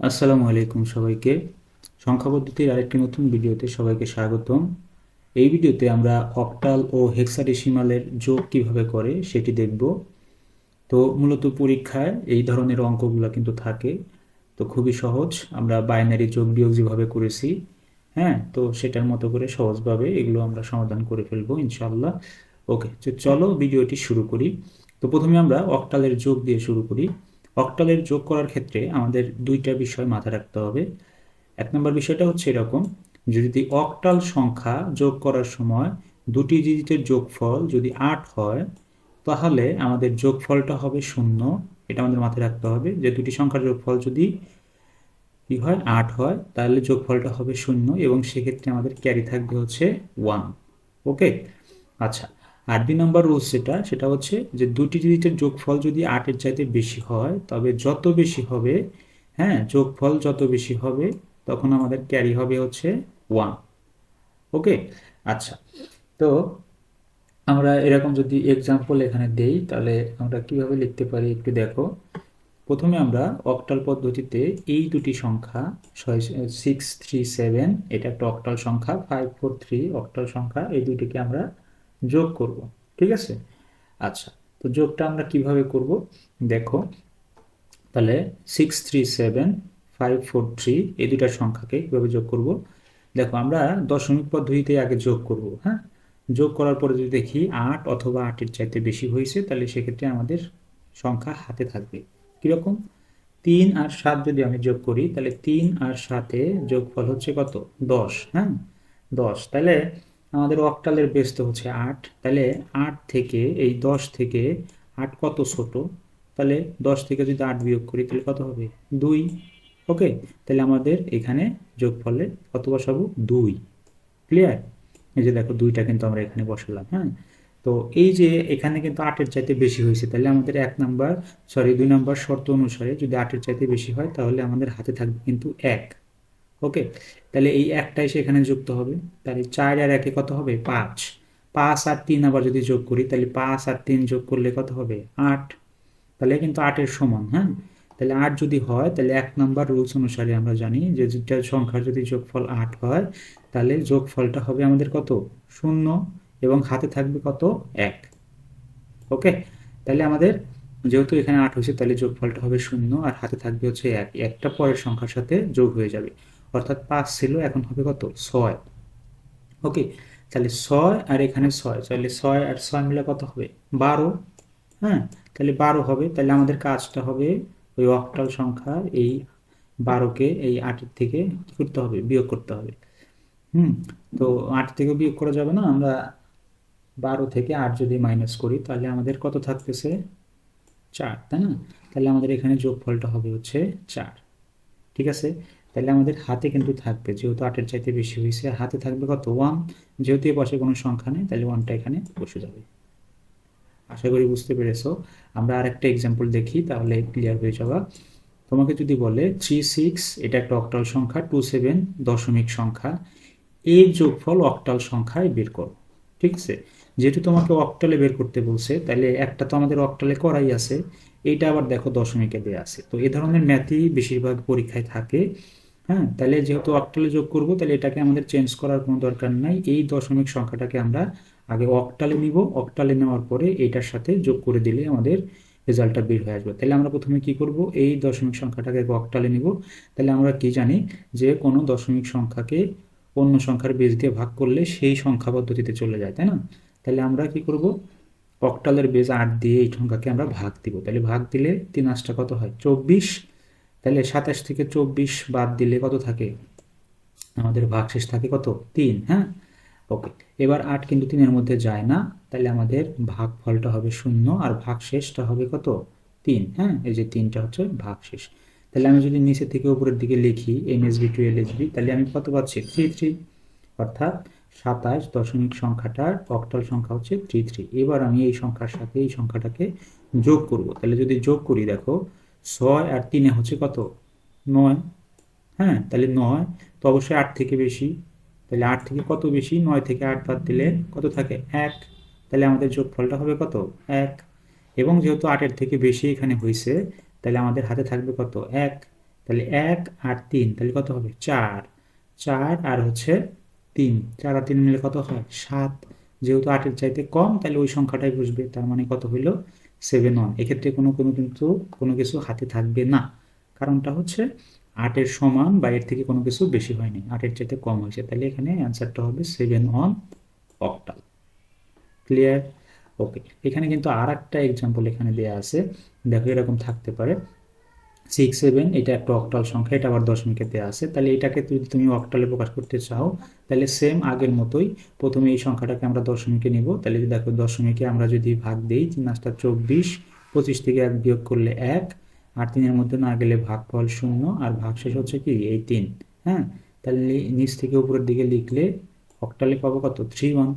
আসসালামু আলাইকুম সবাইকে। সংখ্যা পদ্ধতির আরেকটি নতুন ভিডিওতে সবাইকে স্বাগতম। এই ভিডিওতে আমরা অক্টাল ও হেক্সাডেসিমালের যোগ কীভাবে করে সেটি দেখব। তো মূলত পরীক্ষায় এই ধরনের অঙ্কগুলো কিন্তু থাকে। তো খুবই সহজ, আমরা বাইনারি যোগ বিয়োগ যেভাবে করেছি হ্যাঁ তো সেটার মতো করে সহজভাবে এগুলো আমরা সমাধান করে ফেলব ইনশাল্লাহ ওকে, তো চলো ভিডিওটি শুরু করি। তো প্রথমে আমরা অক্টালের যোগ দিয়ে শুরু করি। অক্টালের যোগ করার ক্ষেত্রে আমাদের দুইটা বিষয় মাথায় রাখতে হবে। এক নম্বর বিষয়টা হচ্ছে এরকম, যদি অক্টাল সংখ্যা যোগ করার সময় দুটি ডিজিটের যোগফল যদি আট হয়, তাহলে আমাদের যোগফলটা হবে শূন্য। এটা আমাদের মাথায় রাখতে হবে যে দুটি সংখ্যার যোগফল যদি কি হয়, আট হয়, তাহলে যোগফলটা হবে শূন্য এবং সেক্ষেত্রে আমাদের ক্যারি থাকবে হচ্ছে ওয়ান। ওকে? আচ্ছা আট দুই নম্বর রুলস যেটা, সেটা হচ্ছে যে দুটি ডিজিটের যোগফল যদি আটের চাইতে বেশি হয়, তবে যত বেশি হবে হ্যাঁ যোগফল যত বেশি হবে, তখন আমাদের ক্যারি হবে হচ্ছে ওয়ান ওকে আচ্ছা। তো আমরা এরকম যদি এক্সাম্পল এখানে দেই, তাহলে আমরা কীভাবে লিখতে পারি একটু দেখো। প্রথমে আমরা অক্টাল পদ্ধতিতে এই দুটি সংখ্যা সিক্স থ্রি সেভেন এটা একটা অক্টাল সংখ্যা ফাইভ ফোর থ্রি অক্টাল সংখ্যা, এই দুটিকে আমরা যোগ করব, ঠিক আছে? আচ্ছা তো যোগটা আমরা কীভাবে করব? দেখো, তাহলে six three seven five four three এই দুটার সংখ্যাকে কীভাবে যোগ করব? দেখো, আমরা দশমিক পদ্ধতিতে আগে যোগ করব হ্যাঁ? যোগ করার পরে যদি দেখি আট অথবা আটের চাইতে বেশি হয়েছে, তাহলে সেক্ষেত্রে আমাদের সংখ্যা হাতে থাকবে। কীরকম? তিন আর সাত যদি আমি যোগ করি, তাহলে তিন আর সাতে যোগফল হচ্ছে কত? দশ হ্যাঁ? দশ, তাহলে আমাদের অক্টালের বেস তো হচ্ছে আট। তাহলে আট থেকে, এই দশ থেকে আট কত ছোট? তাহলে দশ থেকে যদি আট বিয়োগ করি, তাহলে কত হবে? দুই। ওকে? তাহলে আমাদের এখানে যোগ যোগফলে কত বসাবো? দুই। ক্লিয়ার এই যে দেখো, দুইটা কিন্তু আমরা এখানে বসালাম হ্যাঁ? তো এই যে এখানে কিন্তু আটের চাইতে বেশি হয়েছে, তাহলে আমাদের এক নাম্বার সরি দুই নাম্বার শর্ত অনুসারে যদি আটের চাইতে বেশি হয়, তাহলে আমাদের হাতে থাকবে কিন্তু এক। ওকে তাহলে এই একটাই সেখানে যুক্ত হবে। তাহলে চার আর একে কত হবে? পাঁচ। পাঁচ আর তিন আবার যদি যোগ করি, তাহলে পাঁচ আর তিন যোগ করলে কত হবে? আট। তাহলে কিন্তু আটের সমান হ্যাঁ? তাহলে আট যদি হয়, তাহলে এক নাম্বার রুলস অনুসারে আমরা জানি যে দুটা সংখ্যার যদি যোগফল আট হয়, তাহলে যোগফলটা হবে আমাদের কত? শূন্য এবং হাতে থাকবে কত? এক। ওকে তাহলে আমাদের যেহেতু এখানে আট হয়েছে, তাহলে যোগফলটা হবে শূন্য আর হাতে থাকবে হচ্ছে এক। একটা পরের সংখ্যার সাথে যোগ হয়ে যাবে। অর্থাৎ পাঁচ ছিল, এখন হবে কত? ছয়। ওকে, তাহলে ছয় আর এখানে ছয়। তাহলে ছয় আর ছয় মিলে কত হবে? বারো। হ্যাঁ তাহলে বারো হবে। তাহলে আমাদের কাজটা হবে ওই অক্টাল সংখ্যা এই বারোকে এই আটের থেকে করতে হবে? বিয়োগ করতে হবে। হুম, তো আট থেকে বিয়োগ করা যাবে না। আমরা বারো থেকে আট যদি মাইনাস করি, তাহলে আমাদের কত থাকতেছে? চার, তাই না? তাহলে আমাদের এখানে যোগফলটা হবে হচ্ছে চার। ঠিক আছে? তাহলে আমাদের হাতে কিন্তু থাকবে। যেহেতু আটের চাইতে বেশি হয়েছে হাতে থাকবে কত? ওয়ান যেহেতু এ পাশে কোনো সংখ্যা নেই, তাহলে ওয়ানটা এখানে বসে যাবে। আশা করি বুঝতে পেরেছ। আমরা আরেকটা এক্সাম্পল দেখি, তাহলে ক্লিয়ার হয়ে যাবা তোমাকে যদি বলে থ্রি সিক্স এটা একটা অক্টাল সংখ্যা টু সেভেন দশমিক সংখ্যা এই যোগফল অক্টাল সংখ্যায় বের করো। ঠিক আছে? যেহেতু তোমাকে অক্টালে বের করতে বলছে, তাহলে একটা তো আমাদের অক্টালে করাই আছে। এইটা আবার দেখো দশমিকে দেওয়া আছে। তো এ ধরনের ম্যাথই বেশিরভাগ পরীক্ষায় থাকে। হ্যাঁ তাহলে যেহেতু অক্টালে যোগ করব, তাহলে এটাকে আমাদের চেঞ্জ করার কোনো দরকার নাই। এই দশমিক সংখ্যাটাকে আমরা আগে অক্টালে নিব। অক্টালে নেওয়ার পরে এইটার সাথে যোগ করে দিলে আমাদের রেজাল্টটা বের হয়ে আসবে। তাহলে আমরা প্রথমে কি করব? এই দশমিক সংখ্যাটাকে অক্টালে নিব। তাহলে আমরা কি জানি যে কোনো দশমিক সংখ্যাকে অন্য সংখ্যার বেজ দিয়ে ভাগ করলে সেই সংখ্যা পদ্ধতিতে চলে যায়, তাই না? তাহলে আমরা কি করব? অক্টালের বেজ আট দিয়ে এই সংখ্যাকে আমরা ভাগ দিব। তাহলে ভাগ দিলে তিন আটটা কত হয়? চব্বিশ। তাহলে সাতাশ থেকে চব্বিশ বাদ দিলে কত থাকে? আমাদের ভাগশেষ থাকে কত? তিন হ্যাঁ? ওকে এবার আট কিন্তু তিনের মধ্যে যায় না, তাহলে আমাদের ভাগ ফলটা হবে শূন্য আর ভাগ শেষটা হবে কত? তিন হ্যাঁ? এই যে তিনটা হচ্ছে ভাগ শেষ তাহলে আমি যদি নিচে থেকে উপরের দিকে লিখি M S B to L S B তাহলে আমি কত পাচ্ছি? থ্রি থ্রি অর্থাৎ সাতাশ দশমিক সংখ্যাটার অক্টাল সংখ্যা হচ্ছে থ্রি থ্রি এবার আমি এই সংখ্যার সাথে এই সংখ্যাটাকে যোগ করব। তাহলে যদি যোগ করি, দেখো ছয় আর তিনে হচ্ছে কত? নয়। হ্যাঁ তাহলে নয়, তো অবশ্যই আট থেকে বেশি। তাহলে আট থেকে কত বেশি? নয় থেকে আট বাদ দিলে কত থাকে? এক। তাহলে আমাদের যোগফলটা হবে কত? এক। এবং যেহেতু আটের থেকে বেশি এখানে হয়েছে, তাহলে আমাদের হাতে থাকবে কত? এক। তাহলে এক আর তিন, তাহলে কত হবে? চার। চার আর হচ্ছে তিন। চার আর তিন মিলে কত হয়? সাত। যেহেতু আটের চাইতে কম, তাহলে ওই সংখ্যাটাই বসবে তার মানে কত হইল? সেভেন ওয়ান এক্ষেত্রে কোনো কোনো কিন্তু কোনো কিছু হাতে থাকবে না। কারণটা হচ্ছে আটের সমান বা এর থেকে কোনো কিছু বেশি হয়নি। আটের চাইতে কম হয়েছে। তাহলে এখানে অ্যান্সারটা হবে seven one octal clear okay এখানে কিন্তু আর একটা এক্সাম্পল এখানে দেওয়া আছে। দেখো এরকম থাকতে পারে। সিক্স সেভেন এটা একটা অক্টাল সংখ্যা, এটা আবার দশমিকে দেওয়া আছে। তাহলে এটাকে যদি তুমি অক্টালে প্রকাশ করতে চাও, তাহলে সেম আগের মতোই প্রথমে এই সংখ্যাটাকে আমরা দশমিকে নিব। তাহলে যদি দেখো দশমিকে আমরা যদি ভাগ দিই, তিন আসটা চব্বিশ, পঁচিশ থেকে এক বিয়োগ করলে এক, আর তিনের মধ্যে না গেলে ভাগফল শূন্য, আর ভাগ শেষ হচ্ছে কি? এই তিন হ্যাঁ? তাহলে নিচ থেকে উপরের দিকে লিখলে অক্টালে পাবো কত? থ্রি ওয়ান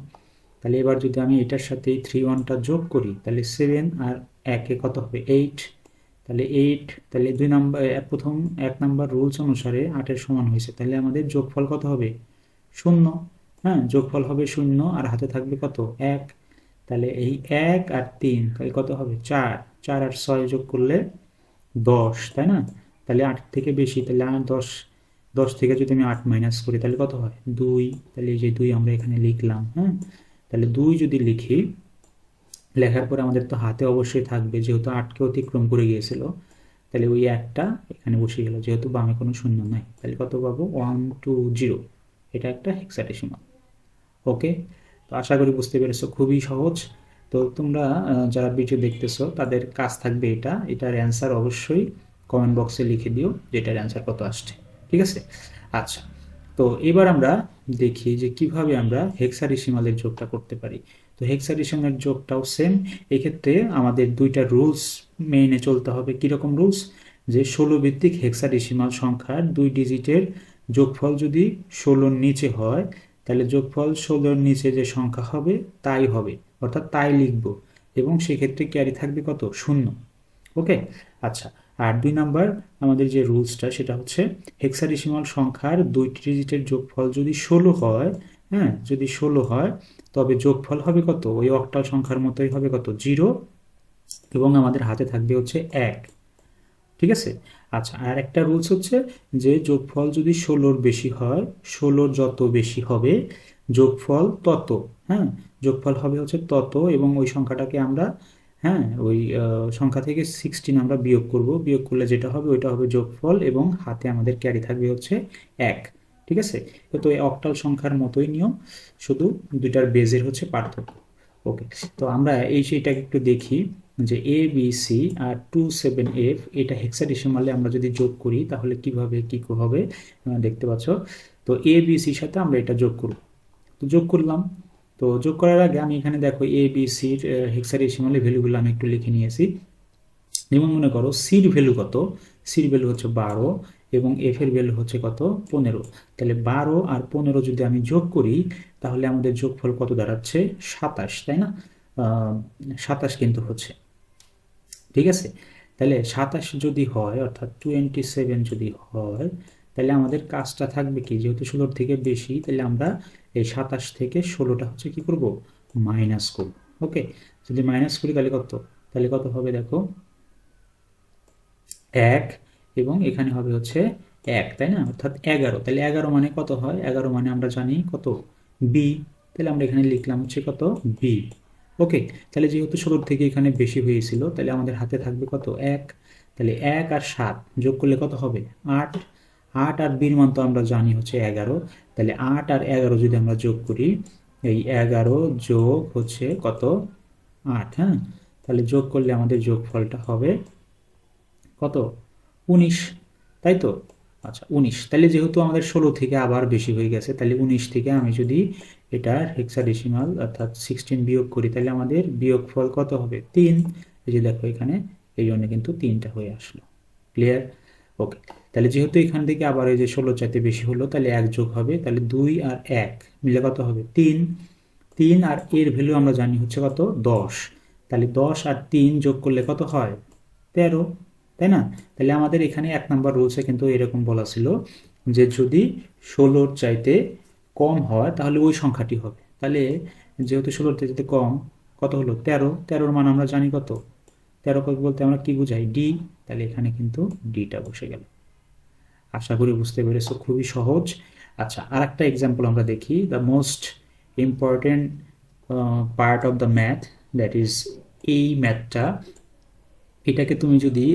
তাহলে এবার যদি আমি এটার সাথে এই থ্রি ওয়ানটা যোগ করি, তাহলে সেভেন আর একে কত হবে? এইট তাহলে এইট তাহলে দুই নাম্বার প্রথম, এক নাম্বার রুলস অনুসারে আটের সমান হয়েছে। তাহলে আমাদের যোগফল কত হবে? শূন্য। হ্যাঁ যোগফল হবে শূন্য আর হাতে থাকবে কত? এক। তাহলে এই এক আর তিন, তাহলে কত হবে? চার। চার আর ছয় যোগ করলে দশ, তাই না? তাহলে আট থেকে বেশি, তাহলে আর দশ দশ থেকে যদি আমি আট মাইনাস করি, তাহলে কত হয়? দুই। তাহলে এই যে দুই আমরা এখানে লিখলাম হ্যাঁ? তাহলে দুই যদি লিখি লেখার পরে আমাদের তো হাতে অবশ্যই থাকবে, যেহেতু আটকে অতিক্রম করে গিয়েছিল, তাহলে ওই একটা এখানে বসে গেল, যেহেতু বামে কোনো শূন্য নাই। তাহলে কত পাবো? ওয়ান টু জিরো এটা একটা হেক্সাডেসিমাল ওকে তো আশা করি বুঝতে পেরেছ, খুবই সহজ। তো তোমরা যারা ভিডিও দেখতেছো, তাদের কাজ থাকবে এটা। এটার অ্যান্সার অবশ্যই কমেন্ট বক্সে লিখে দিও যে এটার অ্যান্সার কত আসছে। ঠিক আছে? আচ্ছা। তো এবার আমরা দেখি যে কীভাবে আমরা হেক্সারি হেক্সাডেসিমালের যোগটা করতে পারি। তো হেক্সাডেসিমালের যোগটাও সেম এক্ষেত্রে আমাদের দুইটা রুলস মেনে চলতে হবে। কীরকম রুলস যে ষোলো ভিত্তিক হেক্সাডেসিমাল সংখ্যার দুই ডিজিটের যোগফল যদি ষোলোর নিচে হয়, তাহলে যোগফল ষোলোর নিচে যে সংখ্যা হবে, তাই হবে। অর্থাৎ তাই লিখব। এবং সেক্ষেত্রে ক্যারি থাকবে কত? শূন্য। ওকে আচ্ছা আর দুই নাম্বার আমাদের যে রুলসটা, সেটা হচ্ছে হেক্সাডেসিমাল সংখ্যার দুইটি ডিজিটের যোগফল যদি ষোলো হয় হ্যাঁ যদি ষোলো হয় তবে যোগফল হবে কত? ওই অক্টাল সংখ্যার মতোই হবে কত? জিরো। এবং আমাদের হাতে থাকবে হচ্ছে এক। ঠিক আছে? আচ্ছা আর একটা রুলস হচ্ছে যে যোগফল যদি ষোলোর বেশি হয়, ষোলোর যত বেশি হবে, যোগফল তত হ্যাঁ? যোগফল হবে হচ্ছে তত এবং ওই সংখ্যাটাকে আমরা হ্যাঁ? ওই সংখ্যা থেকে সিক্সটিন আমরা বিয়োগ করব। বিয়োগ করলে যেটা হবে, ওইটা হবে যোগফল এবং হাতে আমাদের ক্যারি থাকবে হচ্ছে এক। ঠিক আছে? তো এই অক্টাল সংখ্যার মতোই নিয়ম, শুধু দুইটার বেজের হচ্ছে পার্থক্য। ওকে তো আমরা এই সেইটাকে একটু দেখি যে এ বি সি আর টু সেভেন এফ এটা হেক্সাডেসিমালে আমরা যদি যোগ করি, তাহলে কীভাবে কি হবে? দেখতে পাচ্ছ? তো এ বি সির সাথে আমরা এটা যোগ করব। তো যোগ করলাম। তো যোগ করার আগে আমি এখানে দেখো এ বি সির হেক্সাডেসিমালের ভ্যালুগুলো আমি একটু লিখে নিয়েছি। যেমন মনে করো সির ভ্যালু কত? সির ভ্যালু হচ্ছে বারো। এবং এফ এর ভ্যালু হচ্ছে কত? পনেরো। তাহলে বারো আর পনেরো যদি আমি যোগ করি, তাহলে আমাদের যোগফল কত দাঁড়াচ্ছে? সাতাশ, তাই না? সাতাশ কিন্তু হচ্ছে। ঠিক আছে? তাহলে সাতাশ যদি হয়, অর্থাৎ টোয়েন্টি সেভেন যদি হয়, তাহলে আমাদের কাজটা থাকবে কি? যেহেতু ষোলোর থেকে বেশি, তাহলে আমরা এই সাতাশ থেকে ষোলোটা হচ্ছে কি করব? মাইনাস করব। ওকে? যদি মাইনাস করি তাহলে কত? তাহলে কত হবে দেখো? এক এবং এখানে হবে হচ্ছে এক, তাই না? অর্থাৎ এগারো। তাহলে এগারো মানে কত হয়? এগারো মানে আমরা জানি কত? বি তাহলে আমরা এখানে লিখলাম হচ্ছে কত? বি ওকে, তাহলে যেহেতু ষোলোর থেকে এখানে বেশি হয়েছিল, তাহলে আমাদের হাতে থাকবে কত? এক। তাহলে এক আর সাত যোগ করলে কত হবে? আট। আট আর বির মান তো আমরা জানি হচ্ছে এগারো। তাহলে আট আর এগারো যদি আমরা যোগ করি, এই এগারো যোগ হচ্ছে কত? আট হ্যাঁ? তাহলে যোগ করলে আমাদের যোগফলটা হবে কত? উনিশ, তাই তো? আচ্ছা উনিশ। তাহলে যেহেতু আমাদের ষোলো থেকে আবার বেশি হয়ে গেছে তাহলে উনিশ থেকে আমি যদি এটা এটার হেক্সাডেসিমাল অর্থাৎ সিক্সটিন বিয়োগ করি তাহলে আমাদের বিয়োগ ফল কত হবে? তিন। এই যে দেখো এখানে, এই জন্য কিন্তু তিনটা হয়ে আসলো। ক্লিয়ার ওকে তাহলে যেহেতু এখান থেকে আবার এই যে ষোলো চাইতে বেশি হলো তাহলে এক যোগ হবে তাহলে দুই আর এক মিলে কত হবে? তিন। তিন আর এর ভ্যালু আমরা জানি হচ্ছে কত? দশ। তাহলে দশ আর তিন যোগ করলে কত হয়? তেরো। তাই না? তাহলে আমাদের এখানে এক নাম্বার রুলসে কিন্তু এরকম বলা ছিল যে যদি ষোলোর চাইতে কম হয় তাহলে ওই সংখ্যাটি হবে। তাহলে যেহেতু ষোলোর চাইতে কম, কত হলো? তেরো। তেরোর মান আমরা জানি কত? তেরো বলতে আমরা কি বুঝাই? ডি তাহলে এখানে কিন্তু ডিটা বসে গেল। আশা করি বুঝতে পেরেছ, খুবই সহজ। আচ্ছা আর একটা এক্সাম্পল আমরা দেখি। The most important part of the math that is এই ম্যাথটা এটাকে তুমি যদি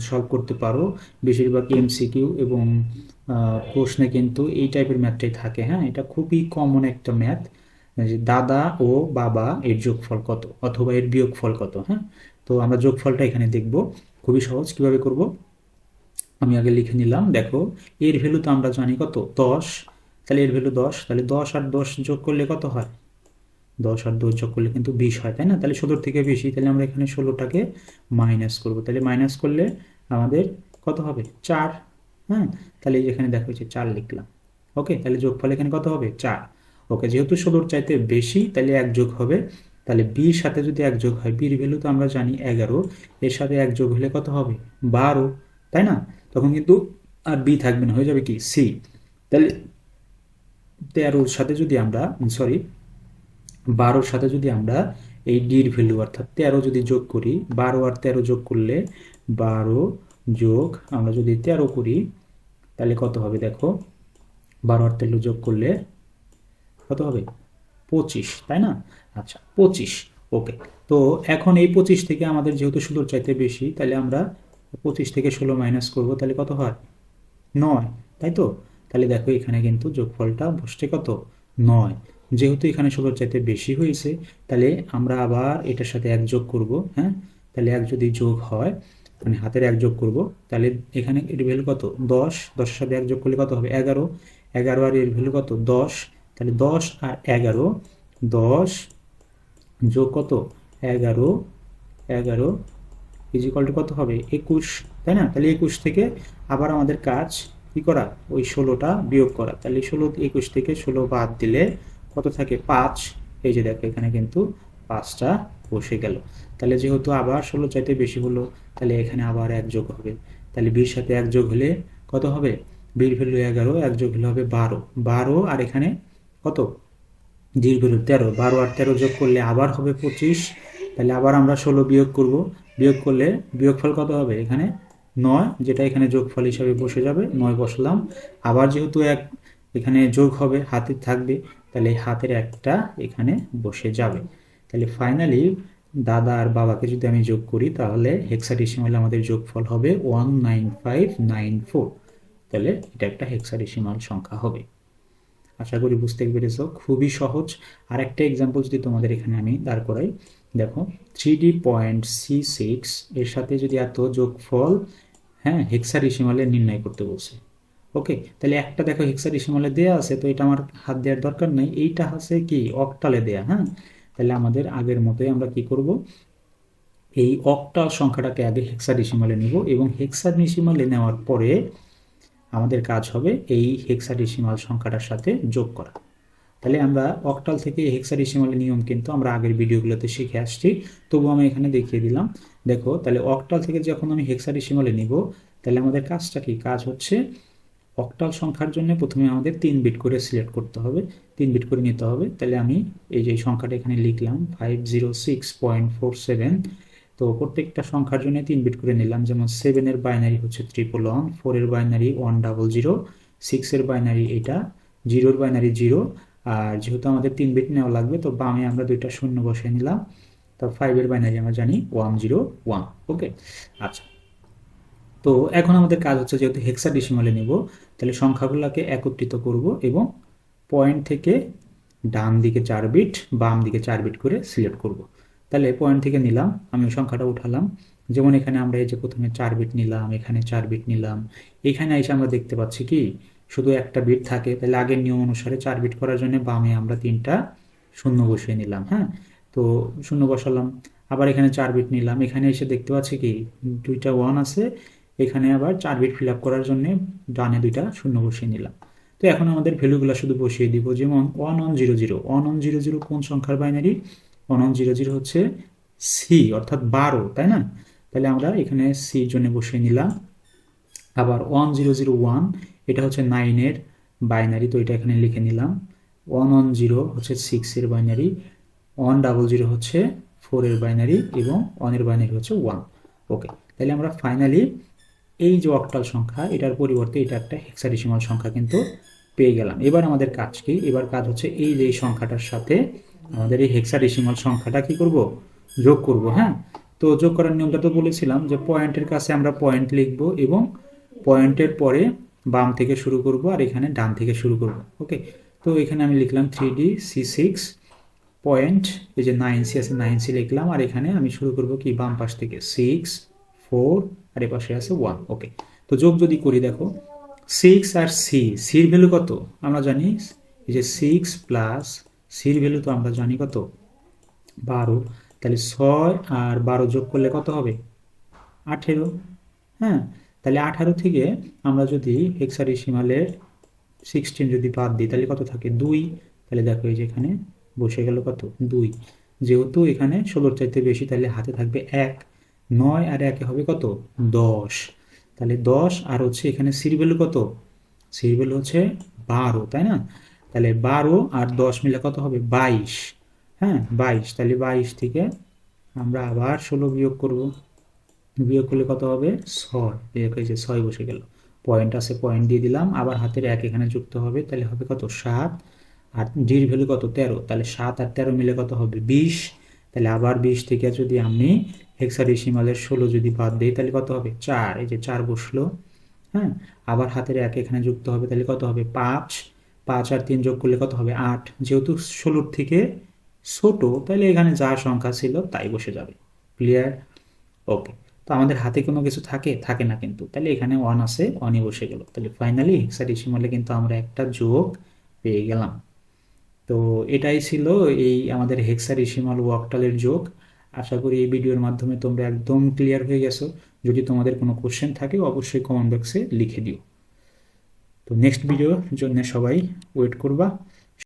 সলভ করতে পারো বেশিরভাগ এমসিকিউ এবং প্রশ্নে কিন্তু এই টাইপের ম্যাথটাই থাকে হ্যাঁ? এটা খুবই কমন একটা ম্যাথ যে দাদা ও বাবা এর যোগফল কত, অথবা এর বিয়োগফল কত হ্যাঁ? তো আমরা যোগফলটা এখানে দেখব, খুবই সহজ, কীভাবে করব? আমি আগে লিখে নিলাম, দেখো, এর ভ্যালু তো আমরা জানি কত? দশ, তাহলে এর ভ্যালু দশ, তাহলে দশ আর দশ যোগ করলে কত হয়? দশ আর দশ যোগ করলে কিন্তু বিশ হয়, তাই না? তাহলে ষোলোর থেকে বেশি, তাহলে আমরা এখানে ষোলোটাকে মাইনাস করব। তাহলে মাইনাস করলে আমাদের কত হবে? চার হ্যাঁ? তাহলে এখানে দেখো যে চার লিখলাম। ওকে? তাহলে যোগফল এখানে কত হবে? চার। ওকে, যেহেতু ষোলোর চাইতে বেশি, তাহলে এক যোগ হবে। তাহলে বির সাথে যদি এক যোগ হয়, বির ভ্যালু তো আমরা জানি এগারো। এর সাথে এক যোগ হলে কত হবে? বারো, তাই না? তখন কিন্তু আর বি থাকবে না, হয়ে যাবে কি? সি। তাহলে তেরোর সাথে যদি আমরা সরি বারোর সাথে যদি আমরা এই ডির ভ্যালু অর্থাৎ তেরো যদি যোগ করি, বারো আর তেরো যোগ করলে বারো যোগ আমরা যদি তেরো করি, তাহলে কত হবে দেখো? বারো আর তেরো যোগ করলে কত হবে? পঁচিশ, তাই না? আচ্ছা পঁচিশ, ওকে। তো এখন এই পঁচিশ থেকে আমাদের যেহেতু ষোলোর চাইতে বেশি, তাহলে আমরা পঁচিশ থেকে ষোলো মাইনাস করব, তাহলে কত হয়? নয়, তাই তো? তাহলে দেখো এখানে কিন্তু যোগফলটা বসছে কত? নয়। যেহেতু এখানে ষোলোর চাইতে বেশি হয়েছে, তাহলে আমরা আবার এটার সাথে এক যোগ করব হ্যাঁ? তাহলে এক যদি যোগ হয় মানে হাতের এক যোগ করব, তাহলে এখানে এর ভ্যালু কত? দশ। দশের সাথে এক যোগ করলে কত হবে? এগারো। এগারো আর এর ভ্যালু কত? দশ। তাহলে দশ আর এগারো, দশ যোগ কত? এগারো। এগারো ইজিকল টু কত হবে? একুশ। তাই না? তাহলে একুশ থেকে আবার আমাদের কাজ কি করা? ওই ষোলোটা বিয়োগ করা। তাহলে ষোলো, একুশ থেকে ষোলো বাদ দিলে কত থাকে? পাঁচ। এই যে দেখো, এখানে কিন্তু পাঁচটা বসে গেল। তাহলে যেহেতু আবার ষোলো চাইতে বেশি হলো, তাহলে এখানে আবার এক যোগ হবে। তাহলে বির সাথে এক যোগ হলে কত হবে? বির ভ্যালু এগারো, এক যোগ হলে হবে বারো। বারো আর এখানে কত? ডির ভ্যালু তেরো। বারো আর তেরো যোগ করলে আবার হবে পঁচিশ। তাহলে আবার আমরা ষোলো বিয়োগ করব। বিয়োগ করলে বিয়োগফল কত হবে? এখানে নয়, যেটা এখানে যোগফল হিসাবে বসে যাবে, নয় বসলাম। আবার যেহেতু এক এখানে যোগ হবে, হাতে থাকবে তাহলে হাতের একটা এখানে বসে যাবে। তাহলে ফাইনালি দাদা আর বাবাকে যদি আমি যোগ করি, তাহলে হেক্সাডেসিমালে আমাদের যোগফল হবে one nine five nine four তাহলে এটা একটা হেক্সাডেসিমাল সংখ্যা হবে। আশা করি বুঝতে পেরেছ, খুবই সহজ। আর একটা এক্সাম্পল যদি তোমাদের এখানে আমি দাঁড় করাই, দেখো three D point C six এর সাথে যদি এত যোগফল হ্যাঁ হেক্সাডেসিমালে নির্ণয় করতে বলছে ওকে, তাহলে একটা দেখো হেক্সাডেসিমালে দেয়া আছে, তো এটা আমার হাত দেওয়ার দরকার নেই। এইটা আছে কি? অক্টালে দেয়া হ্যাঁ? তাহলে আমাদের আগের মতোই আমরা কি করব? এই অক্টাল সংখ্যাটাকে আগে হেক্সাডেসিমালে নিব এবং হেক্সাডেসিমালে নেওয়ার পরে আমাদের কাজ হবে এই হেক্সাডেসিমাল সংখ্যাটার সাথে যোগ করা। তাহলে আমরা অক্টাল থেকে হেক্সাডেসিমালের নিয়ম কিন্তু আমরা আগের ভিডিওগুলোতে শিখে আসছি। তবু আমি এখানে দেখিয়ে দিলাম। দেখো, তাহলে অক্টাল থেকে যখন আমি হেক্সাডেসিমালে নিব, তাহলে আমাদের কাজটা কি? কাজ হচ্ছে অক্টাল সংখ্যার জন্য প্রথমে আমাদের তিন বিট করে সিলেক্ট করতে হবে। তিন বিট করে নিতে হবে। তাহলে আমি এই যে সংখ্যাটা এখানে লিখলাম five zero six point four seven তো প্রত্যেকটা সংখ্যার জন্য তিন বিট করে নিলাম। যেমন সেভেনের বাইনারি হচ্ছে ট্রিপল ওয়ান ফোরের বাইনারি ওয়ান ডাবল জিরো সিক্সের বাইনারি এটা জিরোর বাইনারি জিরো আর যেহেতু আমাদের তিন বিট নেওয়া লাগবে, তো বামে আমরা দুইটা শূন্য বসে নিলাম। তো ফাইভের বাইনারি আমরা জানি ওয়ান জিরো ওয়ান ওকে আচ্ছা। তো এখন আমাদের কাজ হচ্ছে যেহেতু হেক্সাডেসিমালে নেব তাহলে সংখ্যাগুলোকে একত্রিত করব এবং পয়েন্ট থেকে ডান দিকে চার বিট বাম দিকে চার বিট করে সিলেক্ট করব। তাহলে পয়েন্ট থেকে নিলাম, আমি সংখ্যাটা উঠালাম। যেমন এখানে আমরা এই যে প্রথমে চার বিট নিলাম, এখানে চার বিট নিলাম। এখানে এসে আমরা দেখতে পাচ্ছি কি? শুধু একটা বিট থাকে, তাহলে আগের নিয়ম অনুসারে চার বিট করার জন্য বামে আমরা তিনটা শূন্য বসিয়ে নিলাম হ্যাঁ? তো শূন্য বসালাম। আবার এখানে চার বিট নিলাম। এখানে এসে দেখতে পাচ্ছি কি? দুইটা ওয়ান আছে। এখানে আবার চার বিট ফিল আপ করার জন্য ডানে দুইটা শূন্য বসিয়ে নিলাম। তো এখন আমাদের ভ্যালুগুলো শুধু বসিয়ে দিব, যেমন one one zero zero one one zero zero কোন সংখ্যার binary one one zero zero হচ্ছে সি অর্থাৎ বারো, তাই না? তাহলে আমরা এখানে সির জন্য বসিয়ে নিলাম। আবার ওয়ান জিরো জিরো ওয়ান এটা হচ্ছে নাইনের বাইনারি তো এটা এখানে লিখে নিলাম। ওয়ান ওয়ান জিরো হচ্ছে সিক্সের বাইনারি ওয়ান ডাবল জিরো হচ্ছে ফোরের বাইনারি এবং ওয়ানের বাইনারি হচ্ছে ওয়ান ওকে তাহলে আমরা ফাইনালি এই যে অক্টাল সংখ্যা, এটার পরিবর্তে এটা একটা হেক্সাডেসিমাল সংখ্যা কিন্তু পেয়ে গেলাম। এবার আমাদের কাজ কি? এবার কাজ হচ্ছে এই যে সংখ্যাটার সাথে আমাদের এই হেক্সাডেসিমাল সংখ্যাটা কি করব? যোগ করব হ্যাঁ? তো যোগ করার নিয়মটা তো বলেছিলাম যে পয়েন্টের কাছে আমরা পয়েন্ট লিখব এবং পয়েন্টের পরে বাম থেকে শুরু করব আর এখানে ডান থেকে শুরু করব ওকে তো এখানে আমি লিখলাম three D C six point এই যে নাইন সি আছে নাইন সি লিখলাম আর এখানে আমি শুরু করব কি? বাম পাশ থেকে সিক্স ফোর আর এ পাশে আছে ওয়ান ওকে তো যোগ যদি করি দেখো সিক্স আর সি সির ভ্যালু কত? আমরা জানি এই যে সিক্স প্লাস সির ভ্যালু তো আমরা জানি কত? বারো। তাহলে ছয় আর বারো যোগ করলে কত হবে? আঠেরো। হ্যাঁ তাহলে আঠারো থেকে আমরা যদি হেক্সাডেসিমালের সিক্সটিন যদি বাদ দিই, তাহলে কত থাকে? দুই। তাহলে দেখো এই যে এখানে বসে গেল কত? দুই। যেহেতু এখানে ষোলোর চাইতে বেশি, তাহলে হাতে থাকবে এক। নয় আর একে হবে কত? দশ। তাহলে দশ আর হচ্ছে এখানে সির ভ্যালু কত? সির ভ্যালু হচ্ছে বারো, তাই না? তাহলে বারো আর দশ মিলে কত হবে? বাইশ। হ্যাঁ বাইশ। তাহলে বাইশ থেকে আমরা আবার ষোলো বিয়োগ করব। বিয়োগ করলে কত হবে? ছয়। এই যে ছয় বসে গেল। পয়েন্ট আছে, পয়েন্ট দিয়ে দিলাম। আবার হাতের এক এখানে যুক্ত হবে। তাহলে হবে কত? সাত। আর ডির ভ্যালু কত? তেরো। তাহলে সাত আর তেরো মিলে কত হবে? বিশ। তাহলে আবার বিশ থেকে যদি আমি হেক্সাডেসিমালের ষোলো যদি বাদ দিই, তাহলে কত হবে? চার। এই যে চার বসল হ্যাঁ? আবার হাতের এক এখানে যুক্ত হবে, তাহলে কত হবে? পাঁচ। পাঁচ আর তিন যোগ করলে কত হবে? আট। যেহেতু ষোলোর থেকে ছোট, তাহলে এখানে যা সংখ্যা ছিল তাই বসে যাবে। ক্লিয়ার ওকে তো আমাদের হাতে কোনো কিছু থাকে? থাকে না কিন্তু। তাহলে এখানে ওয়ান আছে ওয়ানই বসে গেল। তাহলে ফাইনালি হেক্সাডেসিমালে কিন্তু আমরা একটা যোগ পেয়ে গেলাম। তো এটাই ছিল এই আমাদের হেক্সাডেসিমাল ওয়াকটালের যোগ। আশা করি এই ভিডিওর মাধ্যমে তোমরা একদম ক্লিয়ার হয়ে গেছো। যদি তোমাদের কোনো কোশ্চেন থাকে, অবশ্যই কমেন্ট বক্সে লিখে দিও। তো নেক্সট ভিডিওর জন্য সবাই ওয়েট করবা।